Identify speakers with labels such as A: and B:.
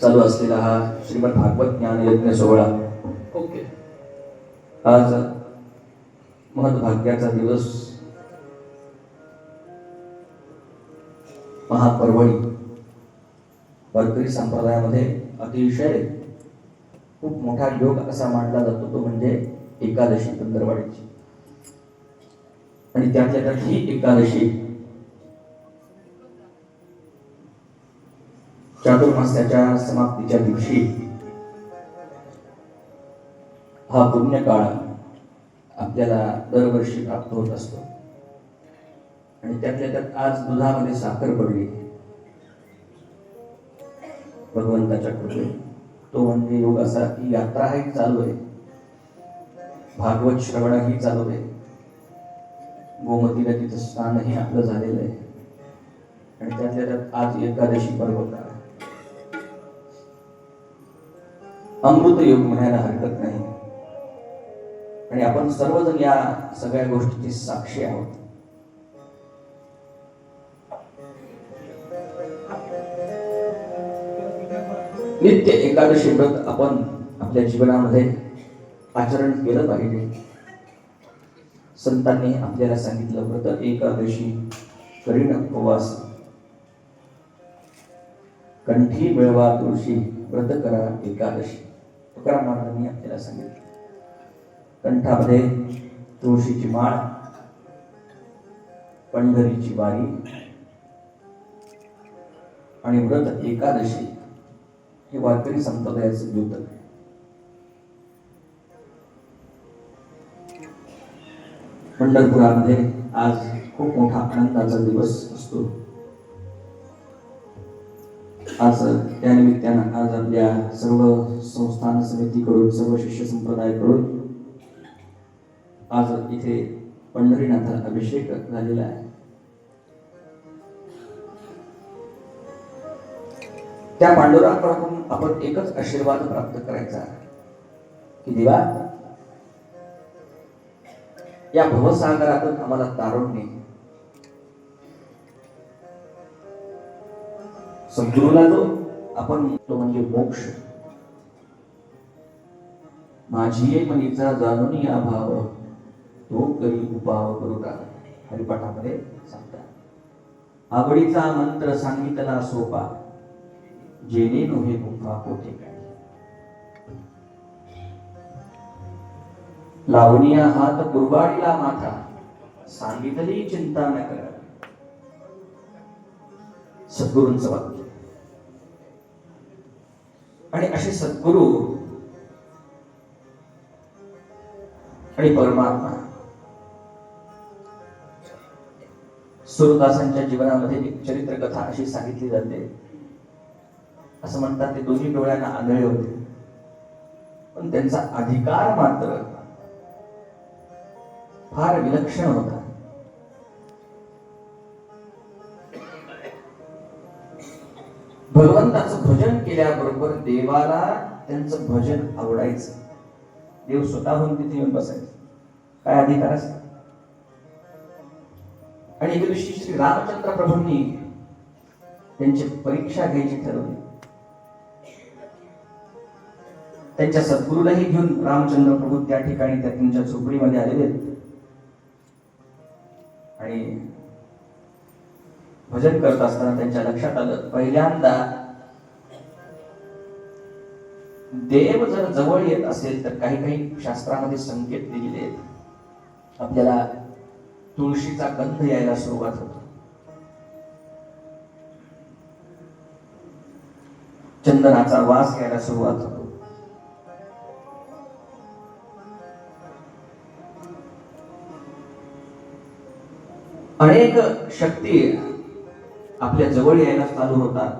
A: चालू असलेला हा श्रीमद भागवत ज्ञान यज्ञ सोहळा.
B: ओके.
A: आज महत्भाग्याचा दिवस. महापर्वणी. वारकरी संप्रदायामध्ये अतिशय खूप मोठा योग असा मानला जातो तो म्हणजे एकादशी पंधरवाडीची आणि त्यातल्या त्यात ही एकादशी चातुर्मास्याच्या समाप्तीच्या दिवशी हा पुण्यकाळ आपल्याला दरवर्षी प्राप्त होत असतो. आणि त्यातल्या त्यात आज दुधामध्ये साखर पडली. भगवंताच्या कृपे तो म्हणजे योग असा की यात्रा ही चालू आहे. भागवत श्रवण ही चालू आहे. गोमती तिथं स्नानही आपलं झालेलं आहे. आणि त्यातल्या त्यात आज एकादशी पर्व अमृत योग म्हणायला हरकत नाही. आणि आपण सर्वजण या सगळ्या गोष्टीची साक्षी आहोत. नित्य एकादशी व्रत आपण आपल्या जीवनामध्ये आचरण केलं पाहिजे. संतांनी आपल्याला सांगितलं व्रत एकादशी करीन उपवास. कंठी मिळवा तुळशी व्रत करा एकादशी. तुकाराम महाराजांनी आपल्याला सांगितलं. कंठामध्ये तुळशीची माळ पंढरीची वारी आणि व्रत एकादशी हे वारकरी संप्रदायाचं द्योतक आहे. पंढरपुरामध्ये आज खूप मोठा आनंदाचा दिवस असतो. आज त्या निमित्तानं आज आपल्या सर्व संस्थान समितीकडून सर्व शिष्य संप्रदायाकडून आज इथे पंढरीनाथ अभिषेक झालेला आहे. त्या पांडुरांकडून आपण एकच आशीर्वाद प्राप्त करायचा की देवा या भवसागरातून आम्हाला तारुण्य सद्गुरूला जो आपण तो म्हणजे मोक्ष. माझी मनीचा जाणून या भाव. तो करी उपाव करुता हरिपाठामध्ये सांगतात. आवडीचा मंत्र सांगितला सोपा. जेणे नोहे गुंफा कोठे काय लावणीया हात कुरबाडीला माथा. सांगितली चिंता न कर. सद्गुरूंचं वाक्य. आणि असे सद्गुरू आणि परमात्मा सुरदासांच्या जीवनामध्ये एक चरित्र कथा अशी सांगितली जाते. असं म्हणतात ते दोन्ही डोळ्यांना आंधळे होते. पण त्यांचा अधिकार मात्र फार विलक्षण होता. भगवंताचं भजन केल्याबरोबर देवाला त्यांचं भजन आवडायचं. देव स्वतःहून तिथे येऊन बसायचं. काय अधिकार असत आणि एके दिवशी श्री रामचंद्र प्रभूंनी त्यांची परीक्षा घ्यायची ठरवली. त्यांच्या सद्गुरूलाही घेऊन रामचंद्र प्रभू त्या ठिकाणी त्या त्यांच्या झोपडीमध्ये आलेले आहेत. आणि भजन करत असताना त्यांच्या लक्षात आलं पहिल्यांदा देव जर जवळ येत असेल तर काही काही शास्त्रामध्ये संकेत दिलेले आहेत. आपल्याला तुळशीचा गंध यायला सुरुवात होतो. चंदनाचा वास यायला सुरुवात होतो. अनेक शक्ती आपल्या जवळ यायला चालू होतात.